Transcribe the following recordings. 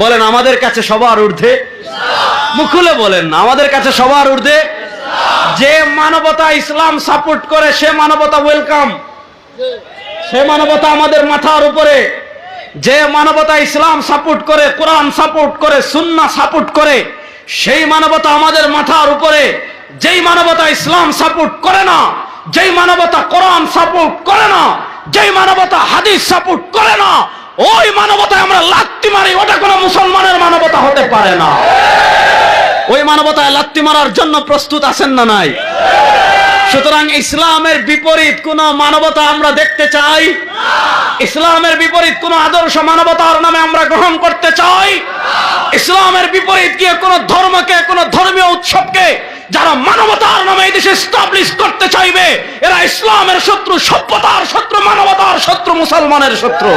বলেন, আমাদের কাছে সবার ঊর্ধ্বে মুখুলে বলেন, আমাদের কাছে সবার ঊর্ধ্বে যে মানবতা ইসলাম সাপোর্ট করে, সে মানবতা ওয়েলকাম। সে মানবতা আমাদের মাথার উপরে। যে মানবতা ইসলাম সাপোর্ট করে, কোরআন সাপোর্ট করে সুন্না সাপোর্ট করে, সেই মানবতা আমাদের মাথার উপরে। যেই মানবতা ইসলাম সাপোর্ট করে না, যেই মানবতা কোরআন সাপোর্ট করে না, যেই মানবতা হাদিস সাপোর্ট করে না, ওই মানবতায় আমরা লাত্তি মারি, ওটা কোনো মুসলমানের মানবতা হতে পারে না। ওই মানবতায় লাত্তি মারার জন্য প্রস্তুত আছেন না নাই? সুতরাং ইসলামের বিপরীত কোন মানবতা আমরা দেখতে চাই? ইসলামের বিপরীত কোন আদর্শ মানবতার নামে আমরা গ্রহণ করতে চাই? ইসলামের বিপরীত গিয়ে কোন ধর্মকে, কোন ধর্মীয় উৎসবকে যারা মানবতার নামে এই দেশে স্টাবলিশ করতে চাইবে, এরা ইসলামের শত্রু, সভ্যতার শত্রু, মানবতার শত্রু, মুসলমানের শত্রু।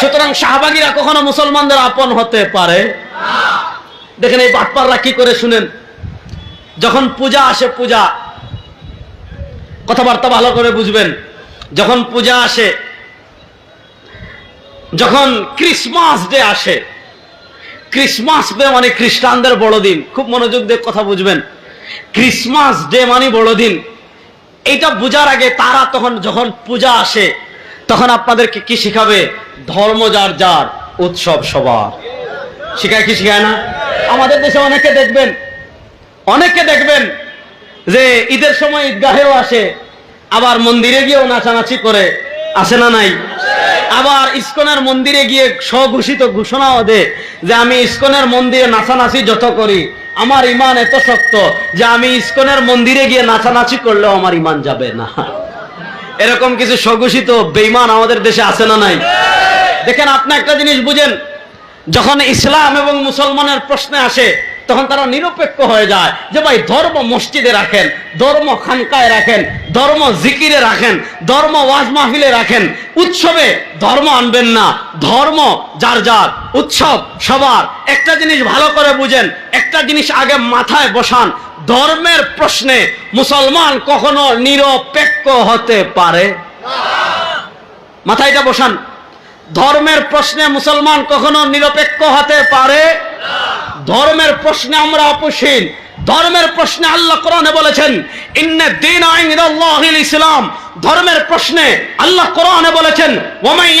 সুতরাং শাহবাগীরা কখনো মুসলমানদের আপন হতে পারে। দেখেন এই বাটপাররা কি করে শুনেন? যখন পূজা আসে, পূজা। কথাবার্তা ভালো করে বুঝবেন। যখন পূজা আসে, যখন ক্রিসমাস ডে আসে, ক্রিসমাস ডে মানে খ্রিস্টানদের বড়দিন। খুব মনোযোগ দিয়ে কথা বুঝবেন। ক্রিসমাস ডে মানে বড়দিন। এইটা বোঝার আগে তারা তখন যখন পূজা আসে তখন আপনাদেরকে কি শিখাবে? ধর্ম যার যার, উৎসব সবার। শিখায় কি শিখায় না? আমাদের দেশে অনেকে দেখবেন অনেকে দেখবেন যে ঈদের সময় ঈদগাহেও আসে, আবার মন্দিরে গিয়েও নাচানাচি করে, আসে না নাই? আবার ইস্কনের মন্দিরে গিয়ে স্বঘোষিত ঘোষণাও দে যে আমি ইস্কনের মন্দিরে নাচানাচি যত করি, আমার ইমান এত শক্ত যে আমি ইস্কনের মন্দিরে গিয়ে নাচানাচি করলেও আমার ইমান যাবে না। এরকম কিছু স্বঘোষিত বেইমান আমাদের দেশে আছে না নাই? দেখেন, আপনি একটা জিনিস বুঝেন, যখন ইসলাম এবং মুসলমানের প্রশ্নে আসে, তখন তারা নিরপেক্ষ হয়ে যায় যে ভাই, ধর্ম মসজিদে রাখেন, ধর্ম খানকায় রাখেন, ধর্ম জিকিরে রাখেন, ধর্ম ওয়াজ মাহফিলে রাখেন। উৎসবে ধর্ম আনবেন না, ধর্ম যার যার, উৎসব সবার। একটা জিনিস ভালো করে বুঝেন, একটা জিনিস আগে মাথায় বসান ধর্মের প্রশ্নে মুসলমান কখনো নিরপেক্ষ হতে পারে? মাথায় এটা বসান। ধর্মের প্রশ্নে মুসলমান কখনো নিরপেক্ষ হতে পারে? ধর্মের প্রশ্নে আমরা অপসীন। ধর্মের প্রশ্নে আল্লাহ কোরআনে বলেছেন, ইন্নে দিন ইসলাম। ধর্মের প্রশ্নে আল্লাহ কোরআনে বলেছেন ওমাই